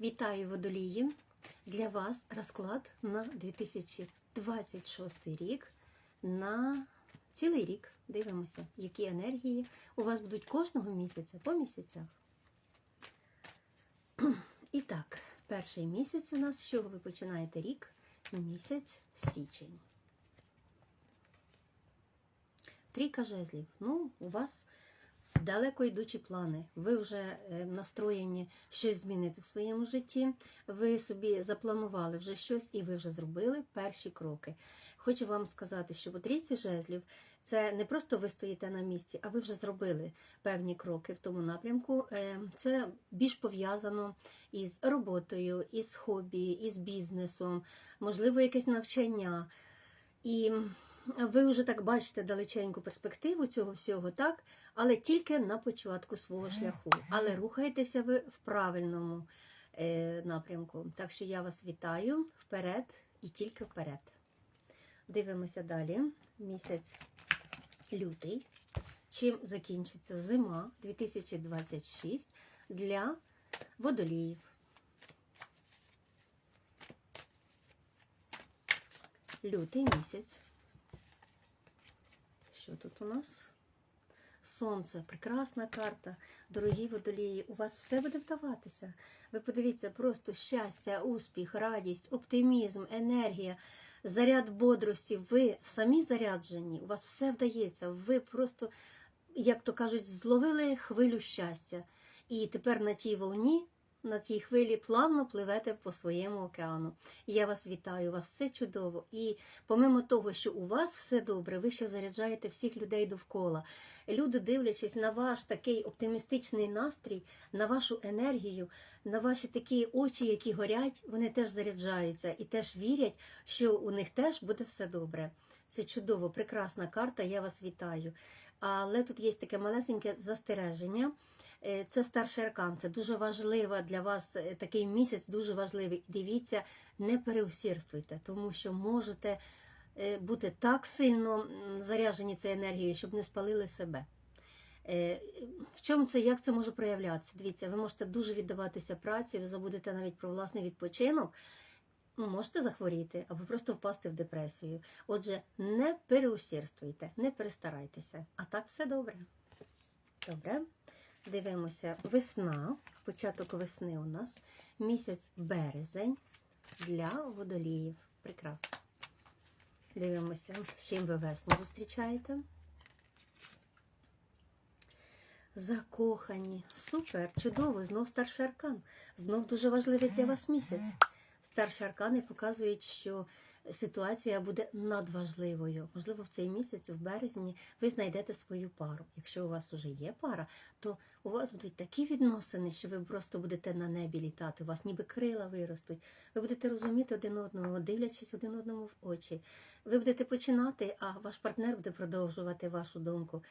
Вітаю водолії! Для вас розклад на 2026 рік на цілий рік. Дивимося, які енергії у вас будуть кожного місяця по місяцях. І так, перший місяць у нас, з чого ви починаєте рік? Місяць січень. Трійка жезлів. Ну, у вас далеко йдучі плани. Ви вже е, настроєні щось змінити в своєму житті. Ви собі запланували вже щось і ви вже зробили перші кроки. Хочу вам сказати, що по трійці жезлів це не просто ви стоїте на місці, а ви вже зробили певні кроки в тому напрямку. Е, Це більш пов'язано із роботою, із хобі, із бізнесом, можливо, якесь навчання. І ви вже так бачите далеченьку перспективу цього всього, так? Але тільки на початку свого шляху. Але рухаєтеся ви в правильному е, напрямку. Так що я вас вітаю вперед і тільки вперед. Дивимося далі. Місяць лютий. Чим закінчиться зима 2026 для водоліїв. Лютий місяць. Що тут у нас? Сонце, прекрасна карта, дорогі водолії, у вас все буде вдаватися. Ви подивіться, просто щастя, успіх, радість, оптимізм, енергія, заряд бодрості. Ви самі заряджені, у вас все вдається. Ви просто, як то кажуть, зловили хвилю щастя. І тепер на тій волні, на тій хвилі плавно пливете по своєму океану. Я вас вітаю, у вас все чудово. І помимо того, що у вас все добре, ви ще заряджаєте всіх людей довкола. Люди, дивлячись на ваш такий оптимістичний настрій, на вашу енергію, на ваші такі очі, які горять, вони теж заряджаються і теж вірять, що у них теж буде все добре. Це чудово, прекрасна карта. Я вас вітаю. Але тут є таке малесеньке застереження. Е, Це старший аркан, це дуже важливо для вас е, такий місяць, дуже важливий. Дивіться, не переусердствуйте, тому що можете е, бути так сильно м, заряджені цією енергією, щоб не спалили себе. В чому це, як це може проявлятися? Дивіться, ви можете дуже віддаватися праці, ви забудете навіть про власний відпочинок. Ну, можете захворіти або просто впасти в депресію. Отже, не переусердствуйте, не перестарайтеся. А так все добре. Добре. Дивимося, весна, початок весни у нас, місяць березень для водоліїв. Прекрасно. Дивимося, з чим ви весну зустрічаєте. Закохані. Супер, чудово, знов старший аркан. Знов дуже важливий для вас місяць. Старші аркани показують, що ситуація буде надважливою. Можливо, в цей місяць, в березні, ви знайдете свою пару. Якщо у вас вже є пара, то у вас будуть такі відносини, що ви просто будете на небі літати. У вас ніби крила виростуть. Ви будете розуміти один одного, дивлячись один одному в очі. Ви будете починати, а ваш партнер буде продовжувати вашу думку.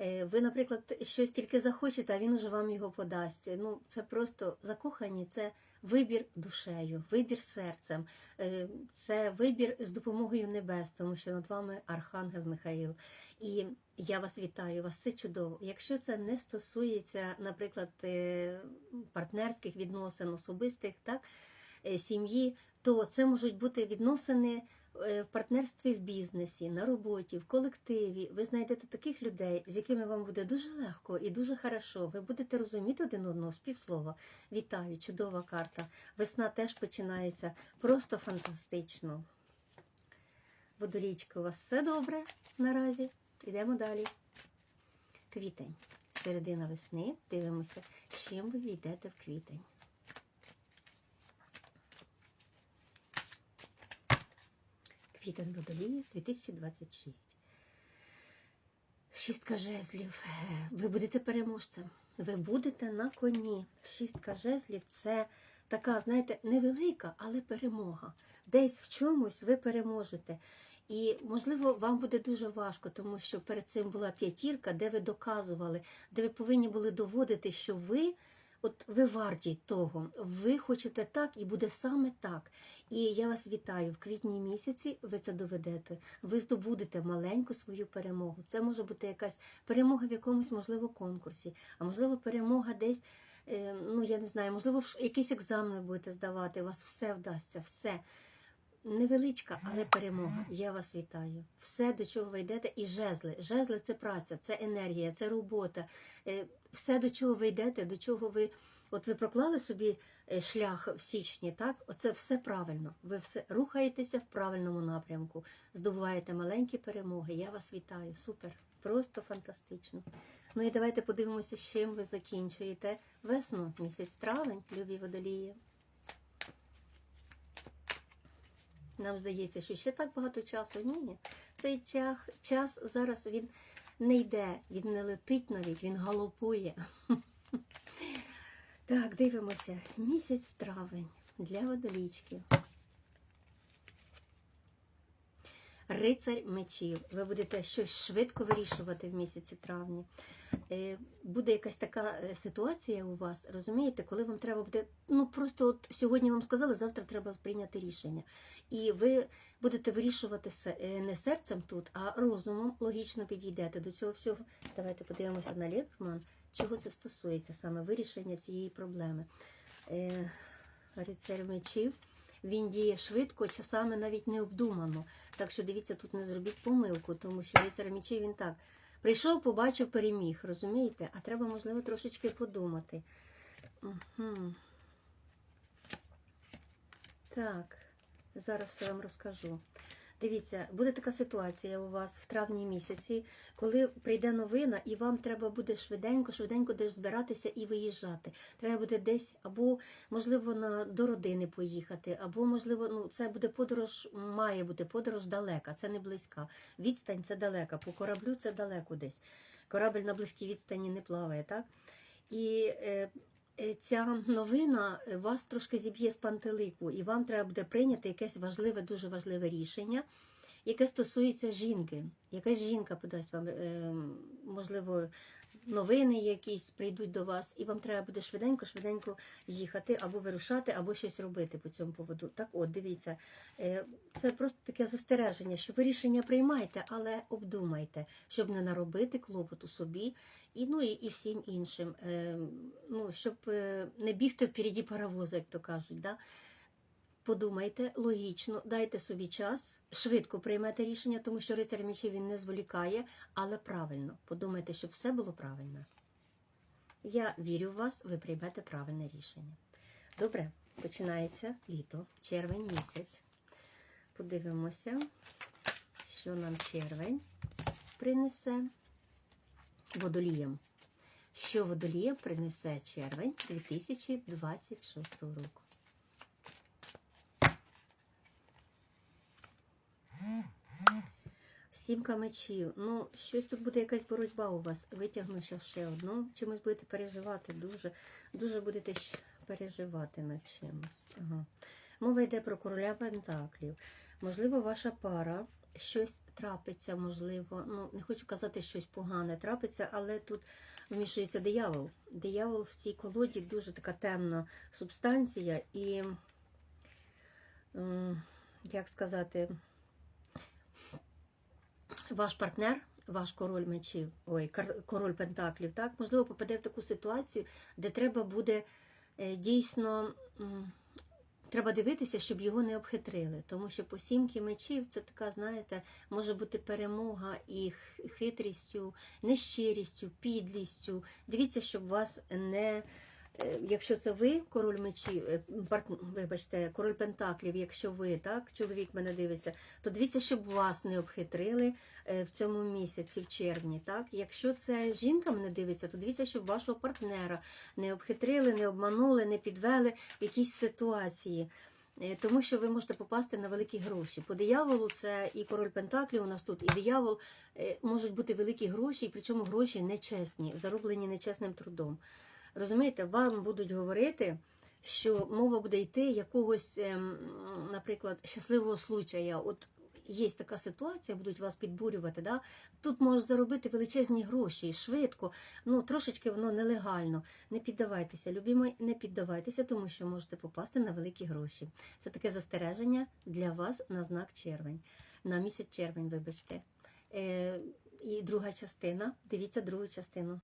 Е, Ви, наприклад, щось тільки захочете, а він уже вам його подасть. Ну, це просто закохані, це вибір душею, вибір серцем, е, це вибір з допомогою небес, тому що над вами Архангел Михаїл. І я вас вітаю, вас все чудово. Якщо це не стосується, наприклад, е, партнерських відносин, особистих, так, е, сім'ї, то це можуть бути відносини е, в партнерстві в бізнесі, на роботі, в колективі. Ви знайдете таких людей, з якими вам буде дуже легко і дуже хорошо. Ви будете розуміти один одного з півслова. Вітаю, чудова карта. Весна теж починається просто фантастично. Водолічка, у вас все добре наразі. Йдемо далі. Квітень. Середина весни. Дивимося, з чим ви війдете в квітень. Квітень водолії 2026. Шістка жезлів. Е, Ви будете переможцем. Ви будете на коні. Шістка жезлів це така, знаєте, невелика, але перемога. Десь в чомусь ви переможете. І, можливо, вам буде дуже важко, тому що перед цим була п'ятірка, де ви доказували, де ви повинні були доводити, що ви. От ви варті того, ви хочете так, і буде саме так. І я вас вітаю в квітні місяці. Ви це доведете. Ви здобудете маленьку свою перемогу. Це може бути якась перемога в якомусь, можливо, конкурсі, а можливо, перемога десь е, ну я не знаю, можливо, ш- якісь будете здавати, у вас все вдасться, все. Невеличка, але перемога. Я вас вітаю. Все, до чого ви йдете, і жезли. Жезли це праця, це енергія, це робота. Все, до чого ви йдете, до чого ви. От ви проклали собі е, шлях в січні, так? Оце все правильно. Ви все рухаєтеся в правильному напрямку, здобуваєте маленькі перемоги. Я вас вітаю. Супер. Просто фантастично. Ну і давайте подивимося, з чим ви закінчуєте весну, місяць травень, любі водолії. Нам здається, що ще так багато часу. Ні, цей час, час зараз він не йде, він не летить навіть, він галопує. Так, дивимося. Місяць травень для водолічків. Рицарь мечів. Ви будете щось швидко вирішувати в місяці травні. Е, Буде якась така е, ситуація у вас, розумієте, коли вам треба буде. Ну просто от сьогодні вам сказали, завтра треба прийняти рішення. І ви будете вирішувати е, не серцем тут, а розумом логічно підійдете до цього всього. Давайте подивимося на Лєпман, чого це стосується саме вирішення цієї проблеми. Рицарь мечів. Він діє швидко, часами навіть необдумано. Так що дивіться, тут не зробіть помилку, тому що рицар мічей він так. Прийшов, побачив, переміг, розумієте? А треба, можливо, трошечки подумати. Угу. Так, зараз я вам розкажу. Дивіться, буде така ситуація у вас в травні місяці, коли прийде новина, і вам треба буде швиденько, швиденько десь збиратися і виїжджати. Треба буде десь або, можливо, на, до родини поїхати, або, можливо, ну, це буде подорож, має бути подорож далека, це не близька. Відстань це далека, по кораблю це далеко десь. Корабль на близькій відстані не плаває, так? І е, ця новина е, вас трошки зіб'є з пантелику, і вам треба буде прийняти якесь важливе, дуже важливе рішення, яке стосується жінки. Якась жінка подасть вам, е, можливо, новини якісь прийдуть до вас, і вам треба буде швиденько-швиденько їхати або вирушати, або щось робити по цьому поводу. Так, от, дивіться, е, це просто таке застереження, що ви рішення приймайте, але обдумайте, щоб не наробити клопоту собі і, ну, і, всім іншим. Е, ну, щоб не бігти впереді паровоза, як то кажуть. Да? Подумайте логічно, дайте собі час, швидко приймете рішення, тому що рицар мечів він не зволікає, але правильно. Подумайте, щоб все було правильно. Я вірю в вас, ви приймете правильне рішення. Добре, починається літо, червень місяць. Подивимося, що нам червень принесе водоліям. Що водоліям принесе червень 2026 року. Сімка мечів. Ну, щось тут буде якась боротьба у вас. Витягну ще ще одну. Чимось будете переживати. Дуже, дуже будете переживати над чимось. Ага. Мова йде про короля Пентаклів. Можливо, ваша пара щось трапиться, можливо. Ну, не хочу казати щось погане трапиться, але тут вмішується диявол. Диявол в цій колоді дуже така темна субстанція і, як сказати, ваш партнер, ваш король мечів, ой, король пентаклів, так, можливо, попаде в таку ситуацію, де треба буде е, дійсно. Треба дивитися, щоб його не обхитрили, тому що по сімки мечів це така, знаєте, може бути перемога і хитрістю, нещирістю, підлістю. Дивіться, щоб вас не. Е, Якщо це ви, король мечів, е, вибачте, король пентаклів, якщо ви, так, чоловік мене дивиться, то дивіться, щоб вас не обхитрили е, в цьому місяці, в червні. Так? Якщо це жінка мене дивиться, то дивіться, щоб вашого партнера не обхитрили, не обманули, не підвели в якісь ситуації. Тому що ви можете попасти на великі гроші. По дияволу це і король Пентаклів у нас тут, і диявол можуть бути великі гроші, і причому гроші нечесні, зароблені нечесним трудом. Розумієте, вам будуть говорити, що мова буде йти якогось, ем, наприклад, щасливого случая. От є така ситуація, будуть вас підбурювати. Да? Тут можеш заробити величезні гроші швидко, ну трошечки воно нелегально. Не піддавайтеся, любімі, не піддавайтеся, тому що можете попасти на великі гроші. Це таке застереження для вас на знак червень, на місяць червень, вибачте. Е, і друга частина. Дивіться другу частину.